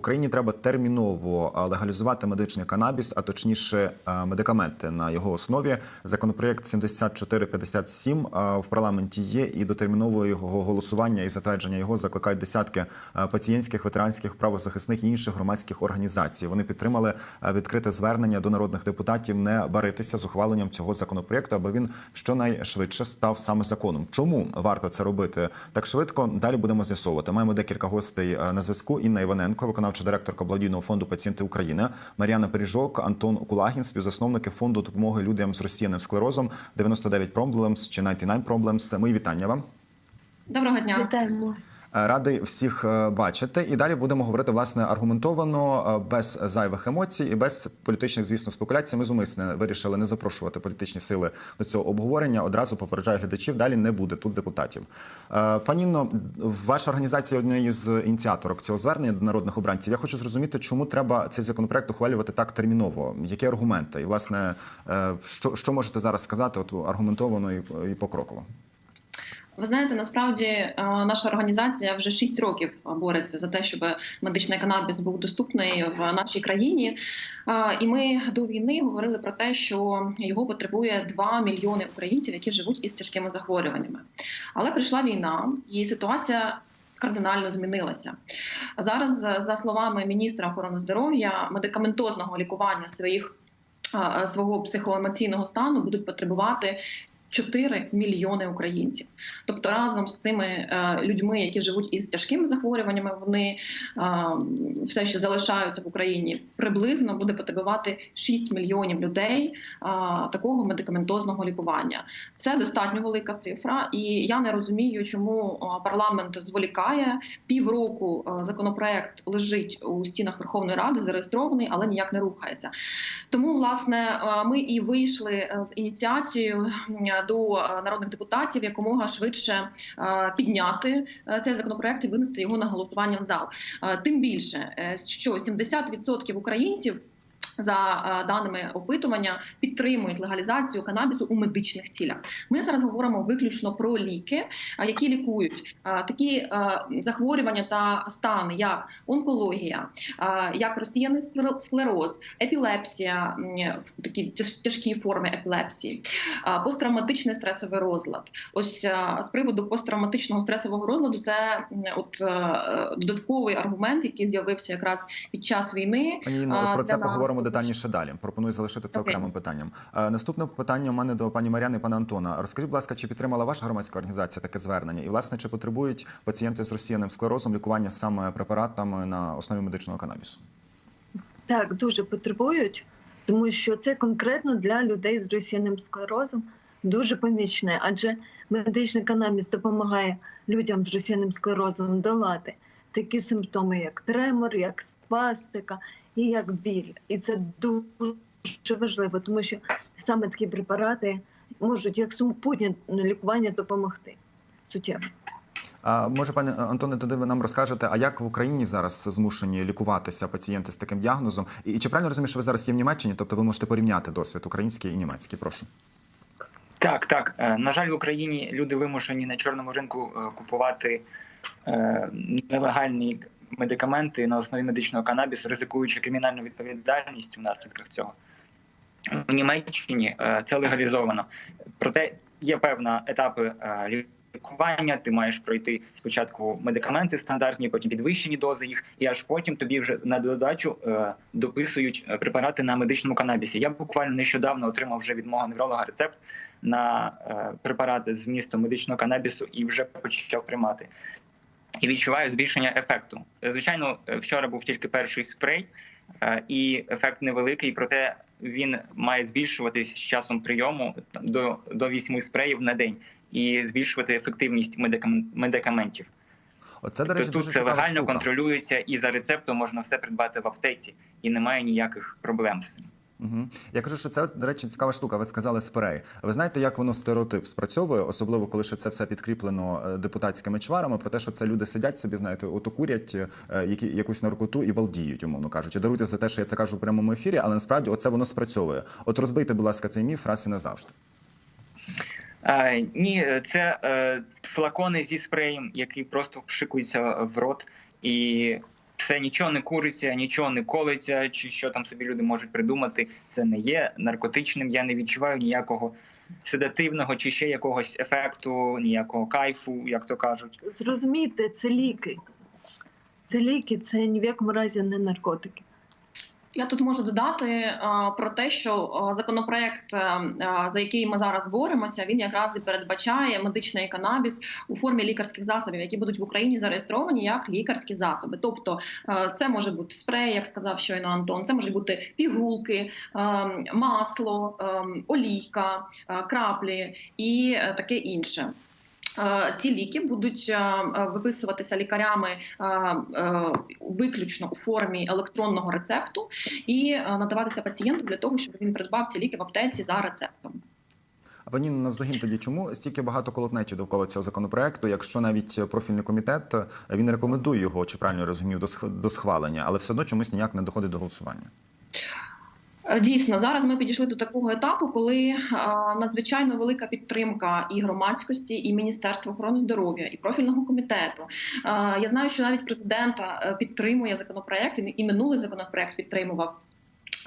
Україні треба терміново легалізувати медичний канабіс, а точніше медикаменти на його основі. Законопроєкт 7457 а, в парламенті є, і до термінового його голосування і затвердження його закликають десятки пацієнтських, ветеранських, правозахисних і інших громадських організацій. Вони підтримали відкрите звернення до народних депутатів не баритися з ухваленням цього законопроєкту, аби він щонайшвидше став саме законом. Чому варто це робити так швидко? Далі будемо з'ясовувати. Маємо декілька гостей на зв'язку. Інна Іваненко, виконавча директорка благодійного фонду Пацієнти України, Мар'яна Пиріжок, Антон Кулагін, співзасновники фонду допомоги людям з розсіяним склерозом 99 Problems чи 99 Problems. Мої вітання вам. Доброго дня. Вітаємо. Е, Радий всіх е, бачити. І далі будемо говорити власне аргументовано, е, без зайвих емоцій і без політичних, звісно, спекуляцій. Ми зумисне вирішили не запрошувати політичні сили до цього обговорення. Одразу попереджаю глядачів. Далі не буде тут депутатів. Пані Інно, ваша організація однією з ініціаторок цього звернення до народних обранців. Я хочу зрозуміти, чому треба цей законопроект ухвалювати так терміново. Які аргументи? І власне, що, що можете зараз сказати? От аргументовано і, і покроково. Ви знаєте, насправді е, наша організація вже 6 років бореться за те, щоб медичний канабіс був доступний в нашій країні. Е, І ми до війни говорили про те, що його потребує 2 мільйони українців, які живуть із тяжкими захворюваннями. Але прийшла війна, і ситуація. Кардинально змінилася зараз. За словами міністра охорони здоров'я, медикаментозного лікування своїх е, свого психоемоційного стану будуть потребувати 4 мільйони українців. Тобто, разом з цими е, людьми, які живуть із тяжкими захворюваннями, вони е, все ще залишаються в Україні. Приблизно буде потребувати 6 мільйонів людей е, такого медикаментозного лікування. Це достатньо велика цифра, і я не розумію, чому парламент зволікає. Півроку законопроект лежить у стінах Верховної Ради, зареєстрований, але ніяк не рухається. Тому, власне, ми і вийшли з ініціацією до е, народних депутатів якомога швидше е, підняти е, цей законопроект і винести його на голосування в зал. Тим більше, що 70% українців. За е, даними опитування підтримують легалізацію канабісу у медичних цілях. Ми зараз говоримо виключно про ліки, е, які лікують е, такі захворювання та стани, як онкологія, як розсіяний склеро- склероз, епілепсія, такі тяжкі форми епілепсії, посттравматичний стресовий розлад. Ось з приводу посттравматичного стресового розладу, це от додатковий аргумент, який з'явився якраз під час війни. Пані Інно, про це поговоримо детальніше далі. Пропоную залишити це Окей. окремим питанням. Е, Наступне питання у мене до пані Мар'яни і пана Антона. Розкажіть, будь ласка, чи підтримала ваша громадська організація таке звернення? І власне чи потребують пацієнти з розсіяним склерозом лікування саме препаратами на основі медичного канабісу? Так, дуже потребують, тому що це конкретно для людей з розсіяним склерозом дуже помічне, адже медичний канабіс допомагає людям з розсіяним склерозом долати такі симптоми, як тремор, як спастика і як біль. І це дуже важливо, тому що саме такі препарати можуть як супутнє лікування допомогти суттєво. А може, пане Антоне, тоді ви нам розкажете, а як в Україні зараз змушені лікуватися пацієнти з таким діагнозом? І, чи правильно розумію, що ви зараз є в Німеччині? Тобто ви можете порівняти досвід український і німецький? Прошу. Так, так. Е, На жаль, в Україні люди вимушені на чорному ринку е, купувати е, нелегальні медикаменти на основі медичного канабісу, ризикуючи кримінальну відповідальність у наслідках цього. У Німеччині е, це легалізовано. Проте є певні етапи е, лікування. Ти маєш пройти спочатку медикаменти стандартні, потім підвищені дози їх, і аж потім тобі вже на додачу е, дописують препарати на медичному канабісі. Я буквально нещодавно отримав вже від мого невролога рецепт на препарати з вмістом медичного канабісу і вже почав приймати. І відчуваю збільшення ефекту. Е, Звичайно, е, вчора був тільки перший спрей, е, і ефект невеликий, проте він має збільшуватись з часом прийому до, до 8 спреїв на день і збільшувати ефективність медикам- медикаментів. Оце, до речі, Тобто дуже тут це легально штука. контролюється, і за рецептом можна все придбати в аптеці, і немає ніяких проблем з цим. Угу. Я кажу, що це, до речі, цікава штука. Ви сказали спрей. Ви знаєте, як воно стереотип спрацьовує, особливо коли ще це все підкріплено е, депутатськими чварами, про те, що це люди сидять собі, знаєте, ото курять е, які, якусь наркоту і балдіють, умовно кажучи. Даруйте за те, що я це кажу в прямому ефірі, але насправді оце воно спрацьовує. От розбийте, будь ласка, цей міф раз і назавжди. Е, ні, це е, флакони зі спреєм, які просто вшикуються в рот, і це нічого не куриться, нічого не колиться, чи що там собі люди можуть придумати. Це не є наркотичним. Я не відчуваю ніякого седативного чи ще якогось ефекту, ніякого кайфу, як то кажуть. Зрозумійте, це ліки. Це ліки, це ні в якому разі не наркотики. Я тут можу додати а, про те, що а, законопроект, а, за який ми зараз боремося, він якраз і передбачає медичний канабіс у формі лікарських засобів, які будуть в Україні зареєстровані як лікарські засоби. Тобто це може бути спрей, як сказав щойно Антон, це можуть бути пігулки, масло, олійка, краплі і е, таке інше. Е, Ці ліки будуть е, е, виписуватися лікарями виключно у формі електронного рецепту і надаватися пацієнту для того, щоб він придбав ці ліки в аптеці за рецептом. А пані навздогін тоді чому стільки багато колотнечі довкола цього законопроекту, якщо навіть профільний комітет він рекомендує його, чи правильно розумів, до схвалення, але все одно чомусь ніяк не доходить до голосування. Е, Дійсно, зараз ми підійшли до такого етапу, коли е, надзвичайно велика підтримка і громадськості, і Міністерства охорони здоров'я, і профільного комітету. Е, Я знаю, що навіть президента підтримує законопроект і минулий законопроект підтримував.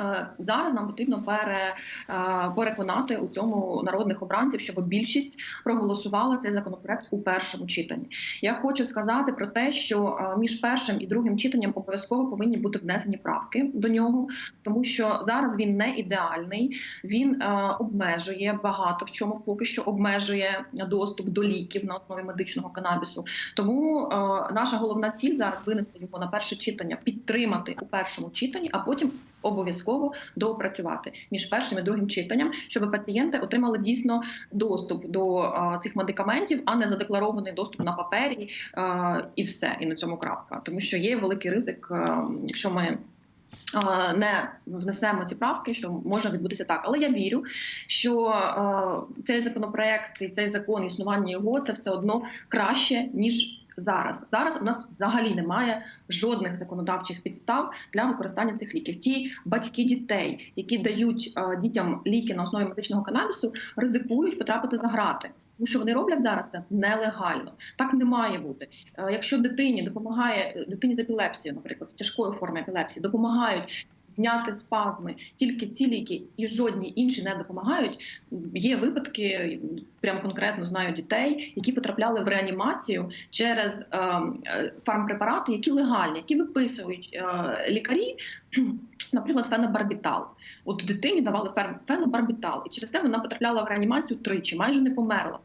Е, Зараз нам потрібно пере, е, переконати у цьому народних обранців, щоб більшість проголосувала цей законопроект у першому читанні. Я хочу сказати про те, що е, між першим і другим читанням обов'язково повинні бути внесені правки до нього, тому що зараз він не ідеальний, він обмежує багато в чому поки що обмежує доступ до ліків на основі медичного канабісу. Тому наша головна ціль зараз винести його на перше читання, підтримати у першому читанні, а потім обов'язково доопрацювати між першим і другим читанням, щоб пацієнти отримали дійсно доступ до цих медикаментів, а не задекларований доступ на папері і все, і на цьому крапка. Тому що є великий ризик, якщо ми. Не внесемо ці правки, що може відбутися так, але я вірю, що цей законопроект і цей закон існування його це все одно краще ніж зараз. Зараз у нас взагалі немає жодних законодавчих підстав для використання цих ліків. Ті батьки дітей, які дають е, дітям ліки на основі медичного канабісу, ризикують потрапити за грати. Тому що вони роблять зараз це нелегально. Так не має бути. Е, Якщо дитині допомагає дитині з епілепсією, наприклад, з тяжкою формою епілепсії, допомагають зняти спазми, тільки ці ліки і жодні інші не допомагають. Є випадки, прям конкретно знаю дітей, які потрапляли в реанімацію через е, е, фармпрепарати, які легальні, які виписують е, лікарі, наприклад, фенобарбітал. От дитині давали фенобарбітал, і через це вона потрапляла в реанімацію тричі, майже не померла.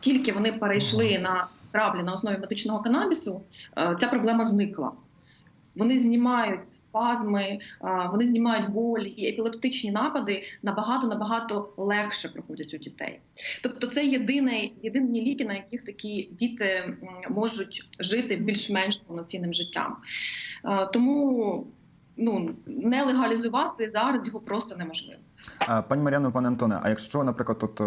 Тільки вони перейшли на краплі на основі медичного канабісу, ця проблема зникла. Вони знімають спазми, вони знімають болі і епілептичні напади набагато набагато легше проходять у дітей. Тобто, це єдиний, єдині ліки, на яких такі діти можуть жити більш-менш повноцінним життям. Тому ну не легалізувати зараз його просто неможливо. Пані Мар'яно, пане Антоне, а якщо, наприклад, от, е,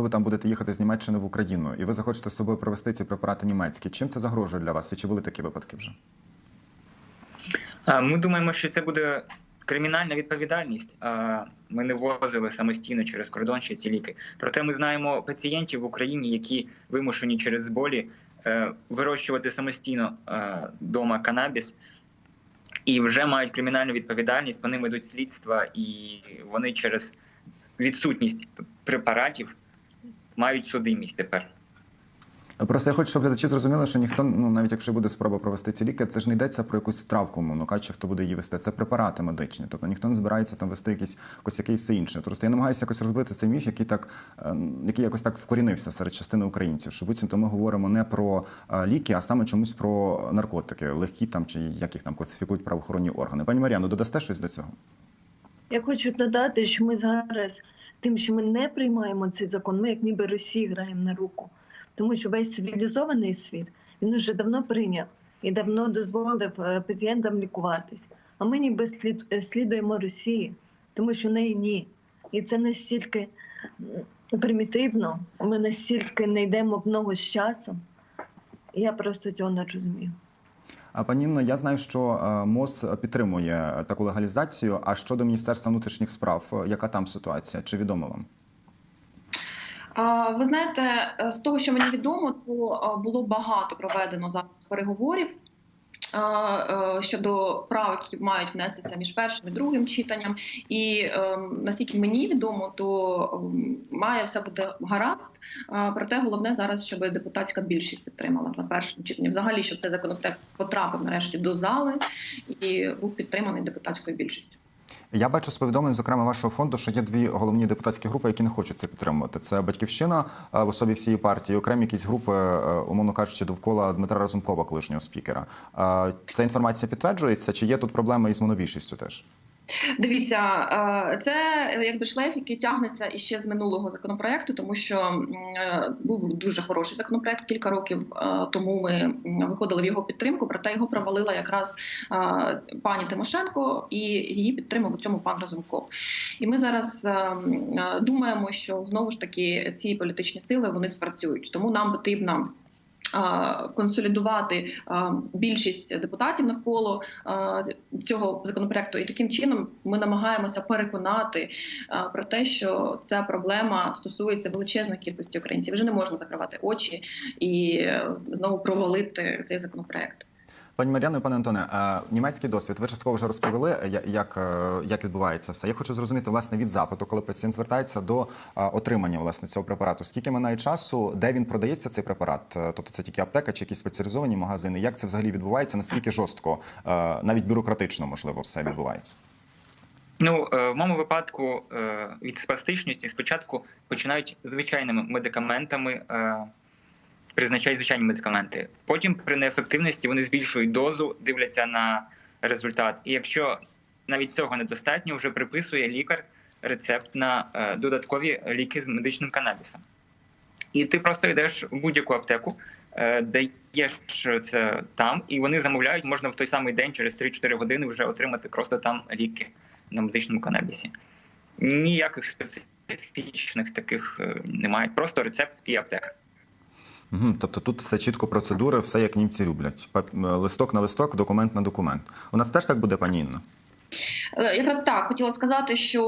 ви там будете їхати з Німеччини в Україну, і ви захочете з собою провести ці препарати німецькі, чим це загрожує для вас? І чи були такі випадки вже? Ми думаємо, що це буде кримінальна відповідальність. Ми не ввозили самостійно через кордон ще ці ліки. Проте ми знаємо пацієнтів в Україні, які вимушені через болі е, вирощувати самостійно вдома канабіс. І вже мають кримінальну відповідальність, по ним йдуть слідства, і вони через відсутність препаратів мають судимість тепер. Просто я хочу, щоб глядачі зрозуміли, що ніхто, ну навіть якщо буде спроба провести ці ліки, це ж не йдеться про якусь травку, мовно кажучи, хто буде її вести. Це препарати медичні. Тобто ніхто не збирається там вести якісь косяки і все інше. Просто я намагаюся якось розбити цей міф, який так е, який якось так вкорінився серед частини українців. Що буцімто ми говоримо не про е, ліки, а саме чомусь про наркотики, легкі там чи як їх там класифікують правоохоронні органи. Пані Мар'яно, додасте щось до цього? Я хочу додати, що ми зараз тим, що ми не приймаємо цей закон, ми як ніби Росії граємо на руку. Тому що весь цивілізований світ він уже давно прийняв і давно дозволив е, пацієнтам лікуватись. А ми ніби слід, е, слідуємо Росії, тому що неї ні. І це настільки примітивно, ми настільки не йдемо в ногу з часом. Я просто цього не розумію. А пані Інно, я знаю, що е, МОЗ підтримує таку легалізацію. А щодо Міністерства внутрішніх справ, яка там ситуація? Чи відомо вам? Ви знаєте, е, з того, що мені відомо, то е, було багато проведено зараз переговорів е, Щодо правок, які мають внестися між першим і другим читанням, і е, наскільки мені відомо, то ем, має все бути гаразд. Проте головне зараз, щоб депутатська більшість підтримала на першому читанні. Взагалі, щоб цей законопроект потрапив нарешті до зали і був підтриманий депутатською більшістю. Я бачу з повідомлень, зокрема вашого фонду, що є дві головні депутатські групи, які не хочуть це підтримувати. Це батьківщина е, в особі всієї партії, окремі якісь групи, е, умовно кажучи, довкола Дмитра Разумкова, колишнього спікера. Е, Ця інформація підтверджується, чи є тут проблеми із монобільшістю теж? Дивіться, е, це якби шлейф, який тягнеться іще з минулого законопроекту, тому що е, був дуже хороший законопроект кілька років е, тому. Ми виходили в його підтримку, проте його провалила якраз пані Тимошенко, і її підтримав у цьому пан Разумков. І ми зараз думаємо, що знову ж таки ці політичні сили вони спрацюють, тому нам потрібно. Консолідувати більшість депутатів навколо цього законопроекту, і таким чином ми намагаємося переконати про те, що ця проблема стосується величезної кількості українців. Вже не можна закривати очі і е, знову провалити цей законопроект. Пані Мар'яно пане Антоне, німецький досвід. Ви частково вже розповіли, е, як, е, як відбувається все. Я хочу зрозуміти власне від запиту, коли пацієнт звертається до отримання власне цього препарату. Скільки минає часу, де він продається цей препарат? Е, Тобто це тільки аптека чи якісь спеціалізовані магазини? Як це взагалі відбувається? Наскільки жорстко, навіть бюрократично можливо, все відбувається? Ну, в моєму випадку від спастичності спочатку починають звичайними медикаментами, призначають звичайні медикаменти. Потім при неефективності вони збільшують дозу, дивляться на результат. І якщо навіть цього недостатньо, вже приписує лікар рецепт на е, додаткові ліки з медичним канабісом. І ти просто йдеш в будь-яку аптеку, е, даєш це там, і вони замовляють, можна в той самий день, через 3-4 години вже отримати просто там ліки на медичному канабісі. Ніяких специфічних таких е, немає. Просто рецепт і аптека. Угу, тобто тут все чітко процедури, все як німці люблять. Е, Листок на листок, документ на документ. У нас теж так буде, пані Інно? Е, Якраз так хотіла сказати, що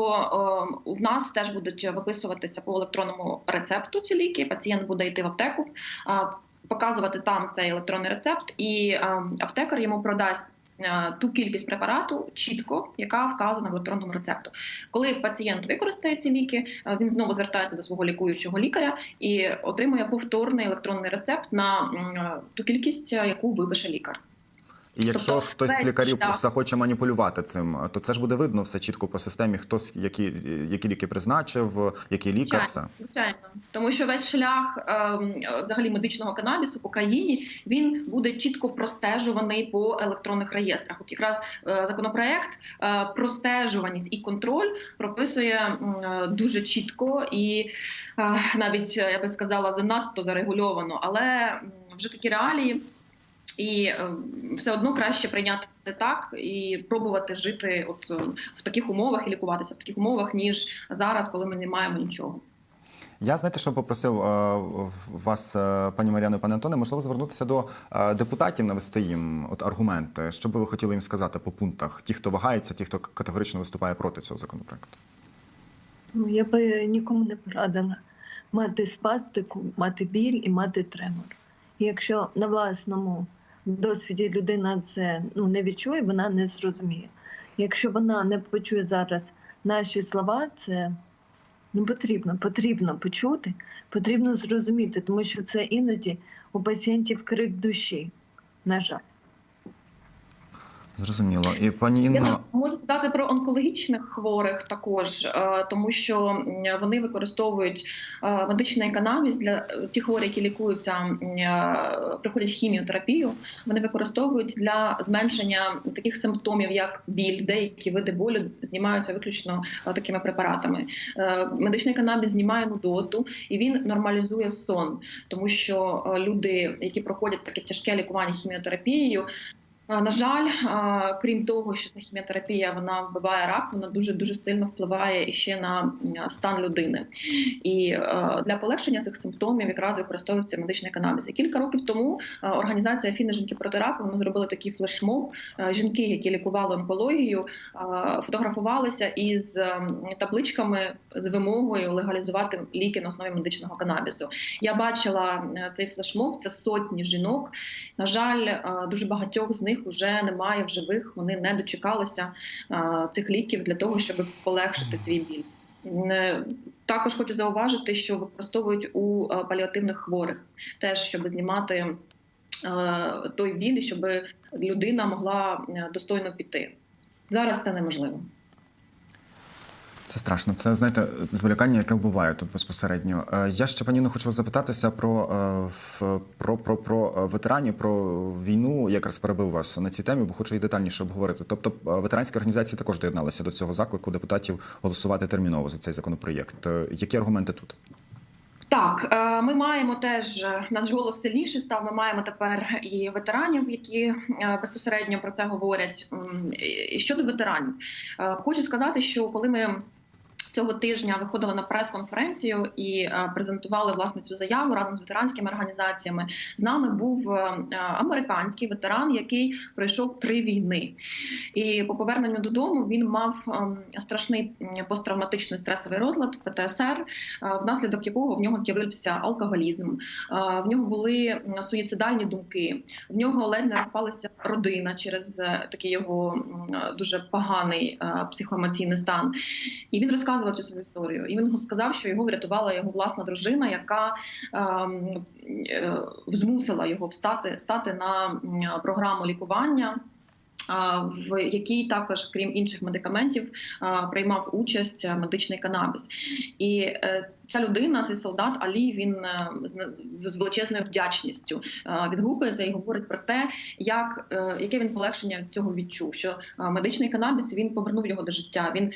е, в нас теж будуть виписуватися по електронному рецепту ці ліки. Пацієнт буде йти в аптеку, показувати там цей електронний рецепт, і е, аптекар йому продасть. Е, Ту кількість препарату чітко, яка вказана в електронному рецепту. Коли пацієнт використає ці ліки, е, він знову звертається до свого лікуючого лікаря і отримує повторний електронний рецепт на е, ту кількість, яку випише лікар. І якщо Тобто хтось з лікарів шлях. захоче маніпулювати цим, то це ж буде видно все чітко по системі, хто які, які ліки призначив, який лікар. Звичайно. Все. Звичайно, тому що весь шлях ем, взагалі медичного канабісу по країні він буде чітко простежуваний по електронних реєстрах. От якраз е, законопроект е, простежуваність і контроль прописує е, дуже чітко і е, навіть я би сказала занадто зарегульовано, але вже такі реалії. І е, все одно краще прийняти так і пробувати жити от е, в таких умовах і лікуватися в таких умовах, ніж зараз, коли ми не маємо нічого. Я знаєте, що попросив е, вас, пані Мар'яно і пане Антоне, можливо, звернутися до депутатів, навести їм от аргументи. Що би ви хотіли їм сказати по пунктах? Ті, хто вагається, ті, хто категорично виступає проти цього законопроекту. Ну, я би нікому не порадила мати спастику, мати біль і мати тремор. І якщо на власному досвіді людина це ну, не відчує, вона не зрозуміє. Якщо вона не почує зараз наші слова, це ну, потрібно. Потрібно почути, потрібно зрозуміти, тому що це іноді у пацієнтів крик душі. На жаль. Зрозуміло. І пані Я можу сказати про онкологічних хворих також, е, тому що вони використовують е, медичний канабіс для ті хворі, які лікуються, е, хіміотерапію. Вони використовують для зменшення таких симптомів, як біль, деякі види болю знімаються виключно такими препаратами. Медичний канабіс знімає нудоту і він нормалізує сон, тому що люди, які проходять таке тяжке лікування хіміотерапією. На жаль, крім того, що ця хіміотерапія вона вбиває рак, вона дуже дуже сильно впливає іще на стан людини. І для полегшення цих симптомів якраз використовується медичний канабіс. І кілька років тому організація Фіни жінки проти раку ми зробили такий флешмоб. Жінки, які лікували онкологію, фотографувалися із табличками з вимогою легалізувати ліки на основі медичного канабісу. Я бачила е, цей флешмоб. Це сотні жінок. На жаль, дуже багатьох з них них вже немає в живих, вони не дочекалися цих ліків для того, щоб полегшити свій біль. Е, Також хочу зауважити, що використовують у е, паліативних хворих, теж щоб знімати е, той біль, щоб людина могла достойно піти. Зараз це неможливо. Це страшно. Це знаєте, зволікання, яке вбиває тут безпосередньо. Е, Я ще паніно хочу вас запитатися про, е, про, про, про е, ветеранів, про війну. Якраз перебив вас на цій темі, бо хочу і детальніше обговорити. Тобто, ветеранські організації також доєдналися до цього заклику депутатів голосувати терміново за цей законопроєкт. Які аргументи тут? Так, ми маємо теж наш голос сильніший став. Ми маємо тепер і ветеранів, які безпосередньо про це говорять. Щодо ветеранів, хочу сказати, що коли ми цього тижня виходили на прес-конференцію і е, презентували власне цю заяву разом з ветеранськими організаціями. З нами був е, е, американський ветеран, який пройшов три війни. І по поверненню додому він мав ем, страшний посттравматичний стресовий розлад ПТСР, внаслідок якого в нього з'явився алкоголізм, в нього були суїцидальні думки, в нього ледь не розпалася родина через такий його дуже поганий психоемоційний стан. І він розказував цю свою історію. І він сказав, що його врятувала його власна дружина, яка ем, е, змусила його встати стати на програму лікування. В якій також, крім інших медикаментів, приймав участь медичний канабіс, і е, ця людина, цей солдат Алі, він е, з- величезною вдячністю е, відгукується і говорить про те, як е, яке він полегшення цього відчув. Що медичний канабіс він повернув його до життя. Він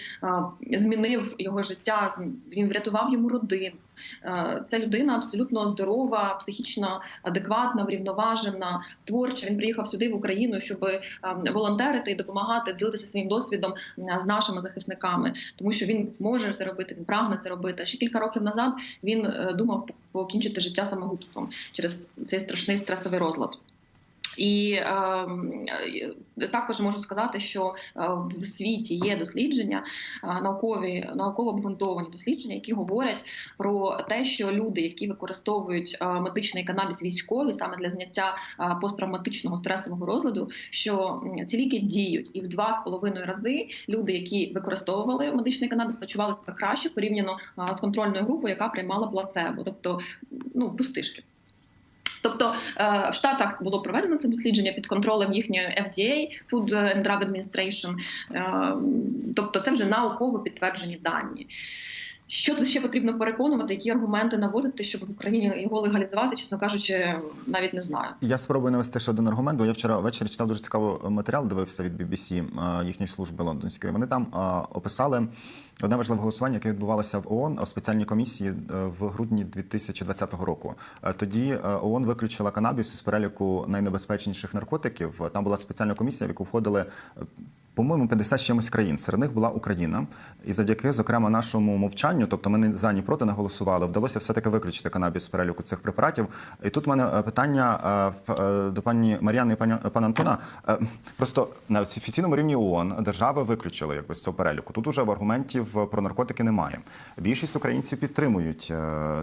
змінив його життя, він врятував йому родину. Е, Ця людина абсолютно здорова, психічно адекватна, врівноважена, творча. Він приїхав сюди в Україну, щоб волонтерити і допомагати ділитися своїм досвідом з нашими захисниками, тому що він може це робити, він прагне це робити. Ще кілька років назад він е, думав покінчити життя самогубством через цей страшний стресовий розлад. І е, е, також можу сказати, що е, в світі є дослідження, е, наукові науково обґрунтовані дослідження, які говорять про те, що люди, які використовують е, медичний канабіс військові саме для зняття посттравматичного стресового розладу, що ці ліки діють, і в два з половиною рази люди, які використовували медичний канабіс, почували себе краще порівняно з контрольною групою, яка приймала плацебо, тобто ну пустишки. Тобто е, в Штатах було проведено це дослідження під контролем їхньої FDA, Food and Drug Administration, Е, тобто це вже науково підтверджені дані. Що тут ще потрібно переконувати, які аргументи наводити, щоб в Україні його легалізувати, чесно кажучи, навіть не знаю. Я спробую навести ще один аргумент, бо я вчора ввечері читав дуже цікавий матеріал, дивився від BBC е, їхньої служби лондонської. Вони там е, описали одне важливе голосування, яке відбувалося в ООН у спеціальній комісії е, в грудні 2020 року. Тоді ООН виключила канабіс із переліку найнебезпечніших наркотиків. Там була спеціальна комісія, в яку входили. По-моєму, 50 з чимось країн. Серед них була Україна, і завдяки, зокрема, нашому мовчанню, тобто ми не за ні проти не голосували, вдалося все-таки виключити канабіс з переліку цих препаратів. І тут в мене е, питання е, е, до пані Мар'яни і пані пана Антона. Просто на офіційному рівні ООН держави виключили якби з цього переліку. Тут уже аргументів про наркотики немає. Більшість українців підтримують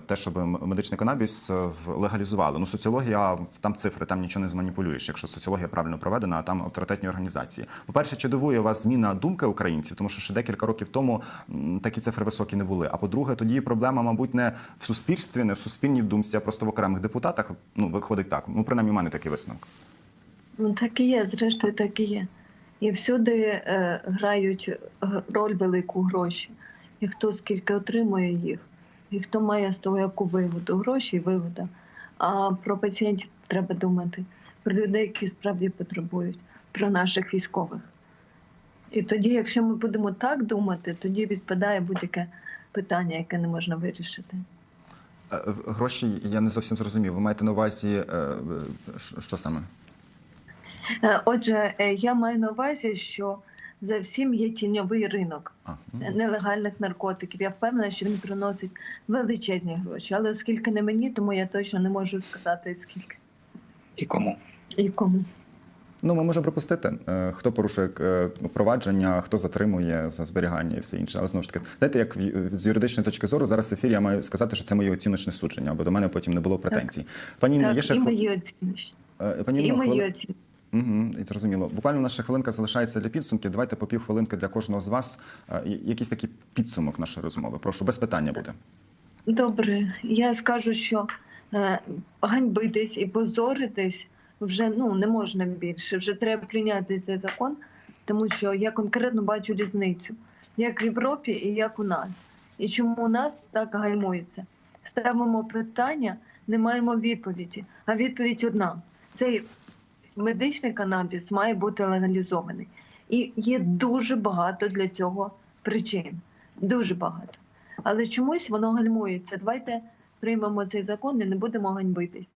те, щоб медичний канабіс легалізували. Ну, соціологія там цифри, там нічого не зманіпулюєш, якщо соціологія правильно проведена, а там авторитетні організації. По-перше, чи дивує вас зміна думки українців, тому що ще декілька років тому такі цифри високі не були. А по-друге, тоді проблема, мабуть, не в суспільстві, не в суспільній думці, а просто в окремих депутатах. Ну, виходить так. Ну, принаймні, у мене такий висновок. Ну так і є, зрештою, так і є. І всюди е, грають е, роль велику гроші. І хто скільки отримує їх, і хто має з того яку вигоду, гроші і вигода. А про пацієнтів треба думати, про людей, які справді потребують, про наших військових. І тоді, якщо ми будемо так думати, тоді відпадає будь-яке питання, яке не можна вирішити. Е, Гроші я не зовсім зрозумів. Ви маєте на увазі е, е, що- саме? Отже, я маю на увазі, що за всім є тіньовий ринок. Ну. нелегальних наркотиків. Я впевнена, що він приносить величезні гроші. Але оскільки не мені, тому я точно не можу сказати скільки І кому? і кому. Ну, ми можемо пропустити, е, хто порушує е, провадження, хто затримує за зберігання і все інше. Але знову ж таки, знаєте, як з юридичної точки зору, зараз в ефірі я маю сказати, що це моє оціночне судження, бо до мене потім не було претензій. Пані Так, є ще і мої оцінки. е, пані І мої хвили- Угу, і зрозуміло. Буквально наша хвилинка залишається для підсумків. Давайте по півхвилинки для кожного з вас. Якийсь такий підсумок нашої розмови. Прошу, без питання буде. Добре, я скажу, що ганьбитись і позоритись вже ну не можна більше. Вже треба прийняти цей закон, тому що я конкретно бачу різницю, як в Європі і як у нас. І чому у нас так гальмується? Ставимо питання, не маємо відповіді. А відповідь одна: цей медичний канабіс має бути легалізований. І є дуже багато для цього причин. Дуже багато. Але чомусь воно гальмується. Давайте приймемо цей закон і не будемо ганьбитись.